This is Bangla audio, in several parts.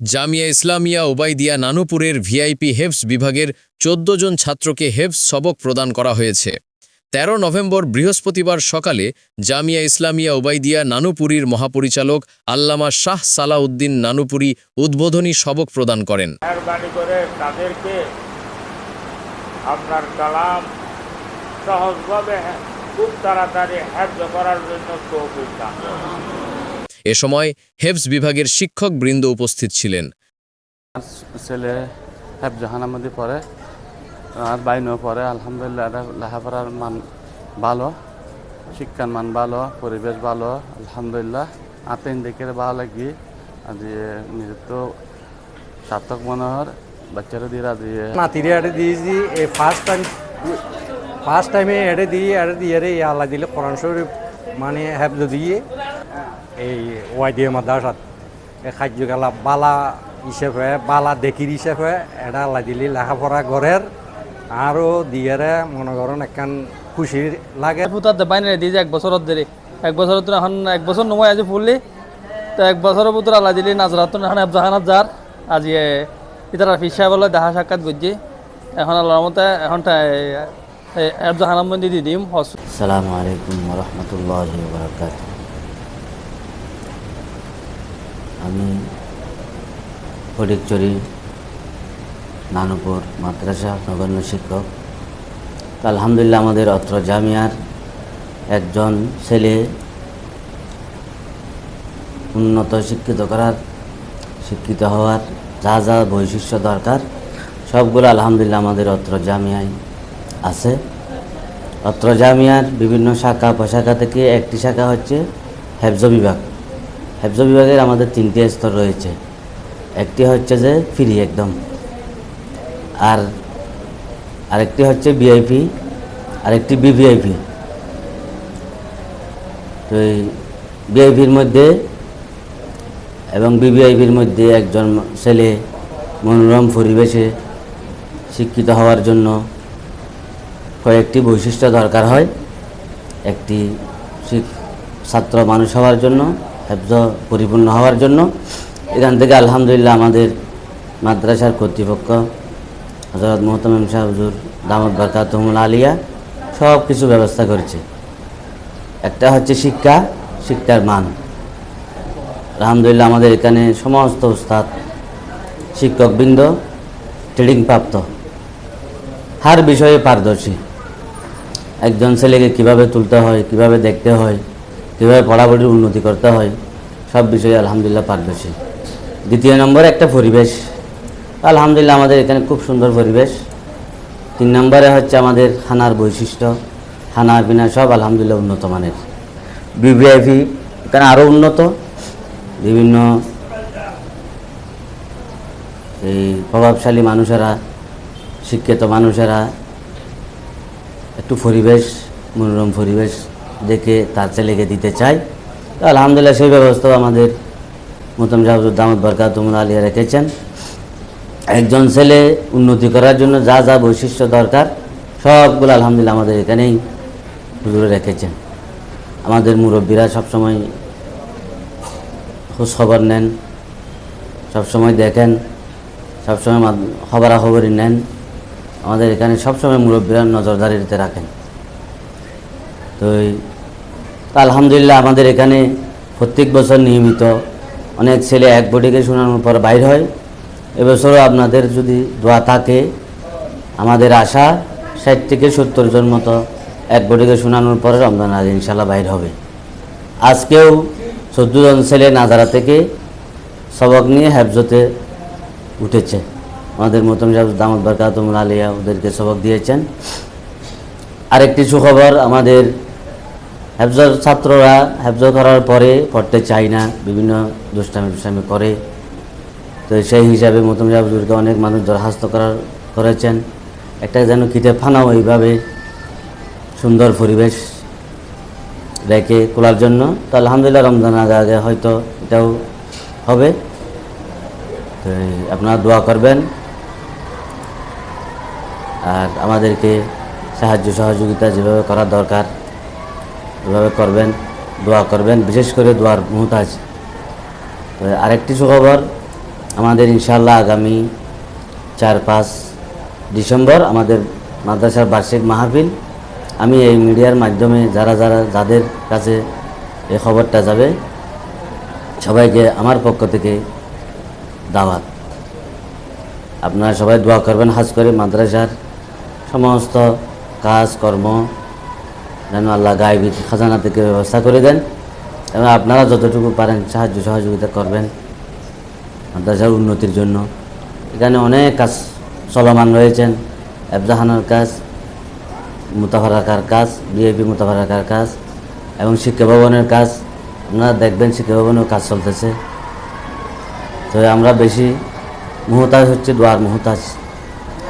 জামিয়া ইসলামিয়া ওবাইদিয়া নানুপুরের ভিআইপি হেফস বিভাগের চোদ্দ জন ছাত্রকে হেফস সবক প্রদান করা হয়েছে ১৩ নভেম্বর বৃহস্পতিবার সকালে জামিয়া ইসলামিয়া ওবাইদিয়া নানুপুরীর মহাপরিচালক আল্লামা শাহ সালাউদ্দিন নানুপুরি উদ্বোধনী সবক প্রদান করেন সহজভাবে খুব তাড়াতাড়ি করার জন্য। এ সময় হেফস বিভাগের শিক্ষক বৃন্দ উপস্থিত ছিলেন। ছেলে হেফজাহানার মধ্যে পড়ে আর বাইনও পড়ে। আলহামদুলিল্লাহ লেখাপড়ার মান ভালো শিক্ষার মান ভালো পরিবেশ ভালো আলহামদুলিল্লাহ। আতেন দেখে ভালো লাগি আজি নিজের তো সার্থক মনে হয় বাচ্চারা দিয়ে আজি নাতিরে এড়ে দিয়েছি এই ফার্স্ট টাইম ফার্স্ট টাইমে এড়ে দিয়ে এড়ে দিয়ে রে আল্লাহ দিলে কোরআন শরীফ মানে হেফজ দিয়ে। এই ওয়াইডিএ মাদ্রাসাত এই কার্যকলাপ বালা হিসেবে বালা দেখির হিসেবে এটা লাগিলি লেখাপড়া গড়ের আরও দিয়েরে মনে করেন একখান খুশি লাগে। ফুতার বাইনারে দিয়ে এক বছর দেরি এক বছর এখন এক বছর নমাই আজি ফুললি। তো এক বছরের পুত্র আল্লাহ দিলি নাজরাত এখন জাহানাত যার আজি ইতারা ফিসা বলে দেখা সাক্ষাৎ করছি এখন আল্লাহর মতে এখন এফজাহানাম দি দিম। সালামু আলাইকুম রহমতুল্লাহ বারকাতুহ আমি ফটিকচুরি নানুপুর মাদ্রাসা, নগণ্য শিক্ষক। তো আলহামদুলিল্লাহ আমাদের অত্র জামিয়ার একজন ছেলে উন্নত শিক্ষিত করার, শিক্ষিত হওয়ার যা যা বৈশিষ্ট্য দরকার, সবগুলো আলহামদুলিল্লাহ আমাদের অত্র জামিয়ায় আছে। অত্র জামিয়ার বিভিন্ন শাখা প্রশাখা থেকে একটি শাখা হচ্ছে হেফজ বিভাগ। হেফজ বিভাগের আমাদের তিনটি স্তর রয়েছে। একটি হচ্ছে যে ফ্রি একদম। আর আরেকটি হচ্ছে বিআইপি আরেকটি বিভিআইপি তো এই বিআইপির মধ্যে এবং বিভিআইপির মধ্যে একজন ছেলে মনোরম পরিবেশে শিক্ষিত হওয়ার জন্য কয়েকটি বৈশিষ্ট্য দরকার হয়। একটি ছাত্র মানুষ হওয়ার জন্য হেফজ পরিপূর্ণ হওয়ার জন্য এখান থেকে আলহামদুলিল্লাহ আমাদের মাদ্রাসার কর্তৃপক্ষ হজরত মোহতমিম শাহ হুজুর দামদ বরকাতহমুল আলিয়া সব কিছু ব্যবস্থা করেছে। একটা হচ্ছে শিক্ষা, শিক্ষার মান। আলহামদুলিল্লাহ আমাদের এখানে সমস্ত উস্তাদ, শিক্ষকবৃন্দ ট্রেডিং প্রাপ্ত। হার বিষয়ে পারদর্শী। একজন ছেলেকে কীভাবে তুলতে হয়, কীভাবে দেখতে হয় কীভাবে পড়াপড়ির উন্নতি করতে হয়, সব বিষয়ে আলহামদুলিল্লাহ পারদর্শী। দ্বিতীয় নম্বর একটা পরিবেশ। আলহামদুলিল্লাহ আমাদের এখানে খুব সুন্দর পরিবেশ। তিন নম্বরে হচ্ছে আমাদের খানার বৈশিষ্ট্য। খানা, পিনা সব আলহামদুলিল্লাহ উন্নত মানের। বিভিআইপি এখানে আরও উন্নত। বিভিন্ন এই প্রভাবশালী মানুষেরা, শিক্ষিত মানুষেরা, একটু পরিবেশ, মনোরম পরিবেশ দেখে তার ছেলেকে দিতে চাই। আলহামদুলিল্লাহ সেই ব্যবস্থাও আমাদের মতম জাহাজুর দামদ বরকাতুমুল আলিয়া রেখেছেন। একজন ছেলে উন্নতি করার জন্য যা যা বৈশিষ্ট্য দরকার, সবগুলো আলহামদুলিল্লাহ আমাদের এখানেই হুজুরে রেখেছেন। আমাদের মুরব্বীরা সবসময় খোঁজ খবর নেন, সবসময় দেখেন, সবসময় খবরাখবরই নেন। আমাদের এখানে সবসময় মুরব্বীরা নজরদারিতে রাখেন। তো তো আলহামদুলিল্লাহ আমাদের এখানে প্রত্যেক বছর নিয়মিত অনেক ছেলে এক বডিকে শোনানোর পর বাইর হয়। এবছরও আপনাদের যদি দোয়া থাকে, আমাদের আশা ষাট থেকে সত্তর জন মতো এক বডিকে শোনানোর পরে রমজান আজ ইনশাল্লাহ বাইর হবে। আজকেও চোদ্দ জন ছেলে নাজারা থেকে সবক নিয়ে হ্যাফজতে উঠেছে। আমাদের মতন সাহেব দামদ বরকাতুমুল আলিয়া ওদেরকে সবক দিয়েছেন। আরেকটি সুখবর আমাদের হেফজ ছাত্ররা হেফজ করার পরে পড়তে চায় না, বিভিন্ন দুষ্টামি দুষ্টামি করে। তো সেই হিসাবে মতম সাহেবজুরকে অনেক মানুষ দরখাস্ত করার, করেছেন। একটা যেন কিতাবখানাও এইভাবে সুন্দর পরিবেশ রেখে খোলার জন্য। তো আলহামদুলিল্লাহ রমজান আগে আগে হয়তো এটাও হবে। তো আপনারা দোয়া করবেন। আর আমাদেরকে সাহায্য সহযোগিতা যেভাবে করা দরকার। এভাবে করবেন, দোয়া করবেন, বিশেষ করে দোয়ার তো আরেকটি সুখবর, আমাদের ইনশাল্লাহ আগামী চার পাঁচ ডিসেম্বর আমাদের মাদ্রাসার বার্ষিক মাহফিল। আমি এই মিডিয়ার মাধ্যমে যারা যারা, যাদের কাছে এই খবরটা যাবে, সবাইকে আমার পক্ষ থেকে দাওয়াত। আপনারা সবাই দোয়া করবেন, হাজ করে মাদ্রাসার সমস্ত কাজ, কর্ম যেন আল্লাহ গায়েবী খাজানা থেকে ব্যবস্থা করে দেন এবং আপনারা যতটুকু পারেন সাহায্য সহযোগিতা করবেন মাদ্রাসার উন্নতির জন্য। এখানে অনেক কাজ চলমান রয়েছেন। এফজাহানার কাজ, মুতাফারাকার কাজ, বিআইপি মুতাফারাকার কাজ এবং শিক্ষা ভবনের কাজ। আপনারা দেখবেন শিক্ষা ভবনেও কাজ চলতেছে। তো আমরা বেশি মুহতাজ হচ্ছে, দোয়ার মুহতাজ।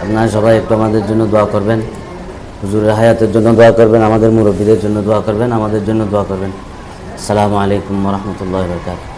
আপনারা সবাই একটু আমাদের জন্য দোয়া করবেন। হুজুরের হায়াতের জন্য দোয়া করবেন, আমাদের মুরব্বীদের জন্য দোয়া করবেন, আমাদের জন্য দোয়া করবেন। আসসালামু আলাইকুম রহমতুল্লাহ বরকাত